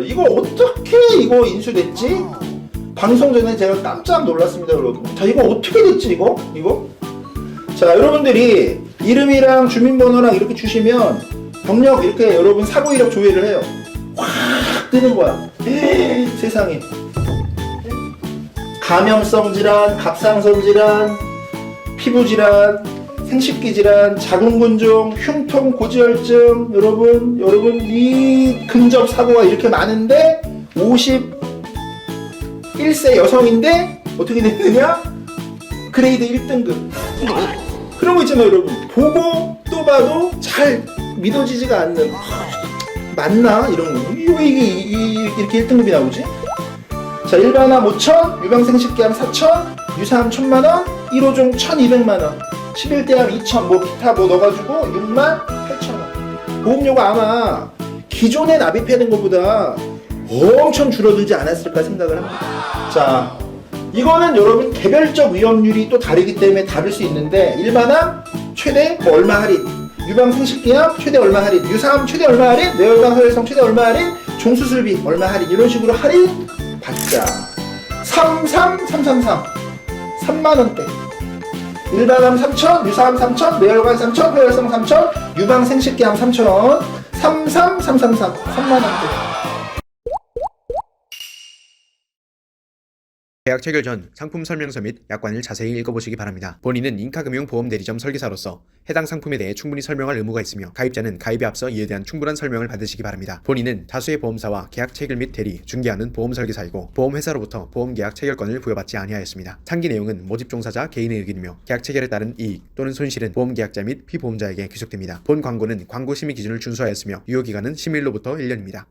이거 어떻게 이거 인수됐지? 방송 전에 제가 깜짝 놀랐습니다, 여러분. 자, 이거 어떻게 됐지, 이거? 이거? 자, 여러분들이 이름이랑 주민번호랑 이렇게 주시면 병력 이렇게 여러분 사고 이력 조회를 해요. 확 뜨는 거야. 에이, 세상에. 감염성 질환, 갑상선 질환, 피부 질환, 생식기 질환, 자궁근종, 흉통, 고지혈증, 여러분, 여러분 이 근접 사고가 이렇게 많은데 51세 여성인데 어떻게 됐느냐? 그레이드 1등급. 그런 거 있잖아요, 여러분. 보고 또 봐도 잘 믿어지지가 않는. 하, 맞나? 이런 거. 왜 이게 이- 이- 이렇게 1등급이 나오지? 자, 일반암 5천, 유방생식기암 4천, 유사암 1천만 원, 1호종 1,200만 원, 11대암 2천, 뭐 기타 뭐 넣어가지고 6만 8천 원. 보험료가 아마 기존에 납입하는 것보다 엄청 줄어들지 않았을까 생각을 합니다. 자, 이거는 여러분 개별적 위험률이 또 다르기 때문에 다를 수 있는데 일반암 최대 뭐 얼마 할인, 유방 생식기암 최대 얼마 할인, 유사암 최대 얼마 할인, 뇌혈관 혈액성 최대 얼마 할인, 종수술비 얼마 할인 이런 식으로 할인 받자. 33333 3만 원대. 일반암 3천, 유사암 3천, 뇌혈관 3천, 혈액성 3천, 유방생식기암 3천 원, 33333 3만 원 계약 체결 전 상품 설명서 및 약관을 자세히 읽어보시기 바랍니다. 본인은 인카금융보험 대리점 설계사로서 해당 상품에 대해 충분히 설명할 의무가 있으며 가입자는 가입에 앞서 이에 대한 충분한 설명을 받으시기 바랍니다. 본인은 다수의 보험사와 계약 체결 및 대리, 중개하는 보험 설계사이고 보험회사로부터 보험 계약 체결권을 부여받지 아니하였습니다. 상기 내용은 모집 종사자 개인의 의견이며 계약 체결에 따른 이익 또는 손실은 보험 계약자 및 피보험자에게 귀속됩니다. 본 광고는 광고 심의 기준을 준수하였으며 유효 기간은 심의일로부터 1년입니다.